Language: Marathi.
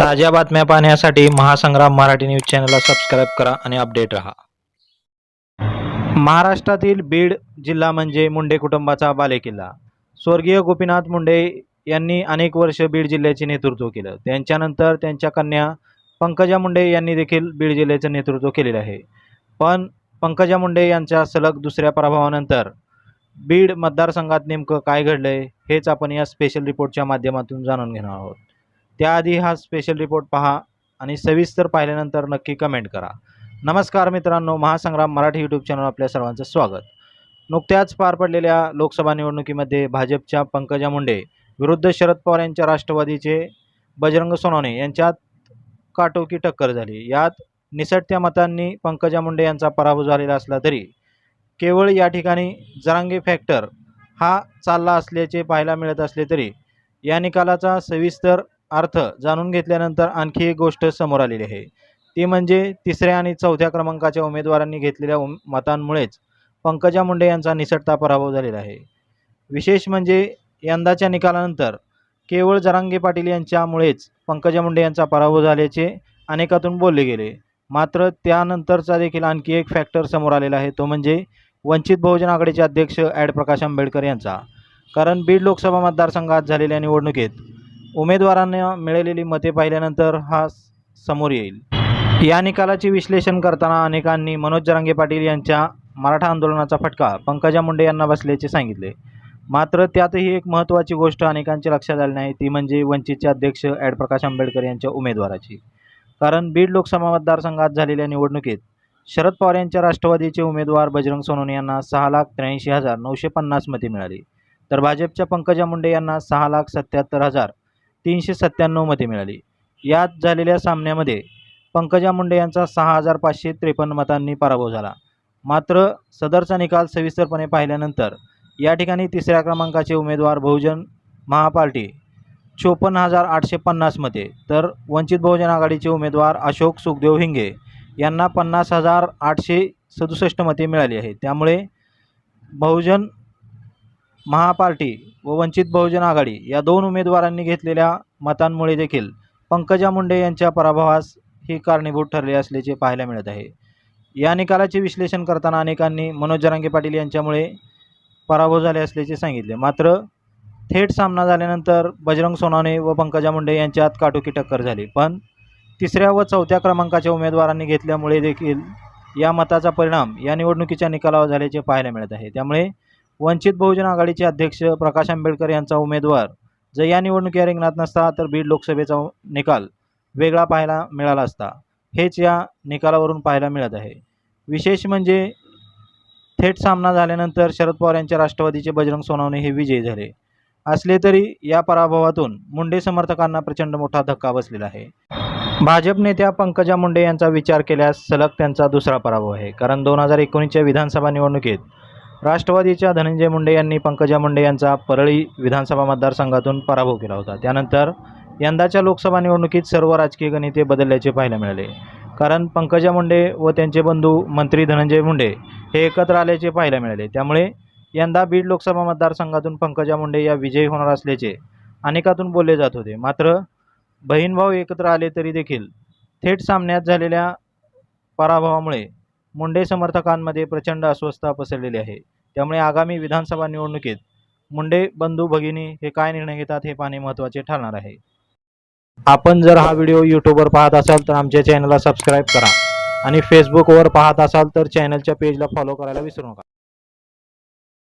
ताज्या बातम्या पाहण्यासाठी महासंग्राम मराठी न्यूज चॅनलला सबस्क्राईब करा आणि अपडेट रहा. महाराष्ट्रातील बीड जिल्हा म्हणजे मुंडे कुटुंबाचा बालेकिल्ला. स्वर्गीय गोपीनाथ मुंडे यांनी अनेक वर्ष बीड जिल्ह्याचे नेतृत्व केलं. त्यांच्यानंतर त्यांच्या कन्या पंकजा मुंडे यांनी देखील बीड जिल्ह्याचं नेतृत्व केलेलं आहे. पण पंकजा मुंडे यांच्या सलग दुसऱ्या पराभवानंतर बीड मतदारसंघात नेमकं काय घडलंय हेच आपण या स्पेशल रिपोर्टच्या माध्यमातून जाणून घेणार आहोत. त्याआधी हा स्पेशल रिपोर्ट पहा आणि सविस्तर पाहिल्यानंतर नक्की कमेंट करा. नमस्कार मित्रांनो महासंग्राम मराठी यूट्यूब चॅनल आपल्या सर्वांचं स्वागत. नुकत्याच पार पडलेल्या लोकसभा निवडणुकीमध्ये भाजपच्या पंकजा मुंडे विरुद्ध शरद पवार यांच्या राष्ट्रवादीचे बजरंग सोनवणे यांच्यात काटोकी टक्कर झाली. यात निसटत्या मतांनी पंकजा मुंडे यांचा पराभव झालेला असला तरी केवळ या ठिकाणी जरांगे फॅक्टर हा चालला असल्याचे पाहायला मिळत असले तरी या निकालाचा सविस्तर अर्थ जाणून घेतल्यानंतर आणखी एक गोष्ट समोर आलेली आहे. ती म्हणजे तिसऱ्या आणि चौथ्या क्रमांकाच्या उमेदवारांनी घेतलेल्या उम मतांमुळेच पंकजा मुंडे यांचा निसटता पराभव झालेला आहे. विशेष म्हणजे यंदाच्या निकालानंतर केवळ जरांगे पाटील यांच्यामुळेच पंकजा मुंडे यांचा पराभव झाल्याचे अनेकातून बोलले गेले. मात्र त्यानंतरचा देखील आणखी एक फॅक्टर समोर आलेला आहे तो म्हणजे वंचित बहुजन आघाडीचे अध्यक्ष ॲड प्रकाश आंबेडकर यांचा. कारण बीड लोकसभा मतदारसंघात झालेल्या निवडणुकीत उमेदवारांना मिळालेली मते पाहिल्यानंतर हा समोर येईल. या निकालाचे विश्लेषण करताना अनेकांनी मनोज जरांगे पाटील यांच्या मराठा आंदोलनाचा फटका पंकजा मुंडे यांना बसल्याचे सांगितले. मात्र त्यातही एक महत्त्वाची गोष्ट अनेकांच्या लक्षात आली नाही ती म्हणजे वंचितचे अध्यक्ष ॲड प्रकाश आंबेडकर यांच्या उमेदवाराची. कारण बीड लोकसभा मतदारसंघात झालेल्या निवडणुकीत शरद पवार यांच्या राष्ट्रवादीचे उमेदवार बजरंग सोनवणे यांना सहा लाख त्र्याऐंशी हजार नऊशे पन्नास मते मिळाली. तर भाजपच्या पंकजा मुंडे यांना सहा लाख सत्याहत्तर हजार तीनशे सत्त्याण्णवमध्ये मिळाली. यात झालेल्या सामन्यामध्ये पंकजा मुंडे यांचा सहा हजार पाचशे त्रेपन्न मतांनी पराभव झाला. मात्र सदरचा निकाल सविस्तरपणे पाहिल्यानंतर या ठिकाणी तिसऱ्या क्रमांकाचे उमेदवार बहुजन महापार्टी चोपन्न हजार आठशे पन्नास मते. तर वंचित बहुजन आघाडीचे उमेदवार अशोक सुखदेव हिंगे यांना पन्नास हजार आठशे सदुसष्ट मते मिळाली आहे. त्यामुळे बहुजन महापार्टी व वंचित बहुजन आघाडी या दोन उमेदवारांनी घेतलेल्या मतांमुळे देखील पंकजा मुंडे यांच्या पराभवास ही कारणीभूत ठरले असल्याचे पाहायला मिळत आहे. या निकालाचे विश्लेषण करताना अनेकांनी मनोज जरांगे पाटील यांच्यामुळे पराभव झाले असल्याचे सांगितले. मात्र थेट सामना झाल्यानंतर बजरंग सोनाने व पंकजा मुंडे यांच्यात काटोकी टक्कर झाली. पण तिसऱ्या व चौथ्या क्रमांकाच्या उमेदवारांनी घेतल्यामुळे देखील या मताचा परिणाम या निवडणुकीच्या निकालावर झाल्याचे पाहायला मिळत आहे. त्यामुळे वंचित बहुजन आघाडीचे अध्यक्ष प्रकाश आंबेडकर यांचा उमेदवार. जर या निवडणुकीत रिंगणात नसता तर बीड लोकसभेचा निकाल वेगळा पाहायला मिळाला असता. हेच या निकालावरून पाहायला मिळत आहे. विशेष म्हणजे थेट सामना झाल्यानंतर शरद पवार यांच्या राष्ट्रवादीचे बजरंग सोनावणे हे विजयी झाले. असले तरी या पराभवातून मुंडे समर्थकांना प्रचंड मोठा धक्का बसलेला आहे. भाजप नेत्या पंकजा मुंडे यांचा विचार केल्यास सलग त्यांचा दुसरा पराभव आहे. कारण दोन हजार एकोणीसच्या विधानसभा निवडणुकीत राष्ट्रवादीच्या धनंजय मुंडे यांनी पंकजा मुंडे यांचा परळी विधानसभा मतदारसंघातून पराभव केला होता. त्यानंतर यंदाच्या लोकसभा निवडणुकीत सर्व राजकीय गणिते बदलल्याचे पाहायला मिळाले. कारण पंकजा मुंडे व त्यांचे बंधू मंत्री धनंजय मुंडे हे एकत्र आल्याचे पाहायला मिळाले. त्यामुळे यंदा बीड लोकसभा मतदारसंघातून पंकजा मुंडे या विजयी होणार असल्याचे अनेकातून बोलले जात होते. मात्र बहीण भाऊ एकत्र आले तरी देखील थेट सामन्यात झालेल्या पराभवामुळे मुंडे समर्थकांमध्ये प्रचंड अस्वस्थता पसरलेली आहे. त्यामुळे आगामी विधानसभा निवडणुकीत मुंडे बंधू भगिनी हे काय निर्णय घेतात हे पाहणे महत्त्वाचे ठरणार आहे. आपण जर हा व्हिडिओ यूट्यूबवर पाहत असाल तर आमच्या चॅनलला सबस्क्राईब करा आणि फेसबुकवर पाहत असाल तर चॅनलच्या पेजला फॉलो करायला विसरू नका.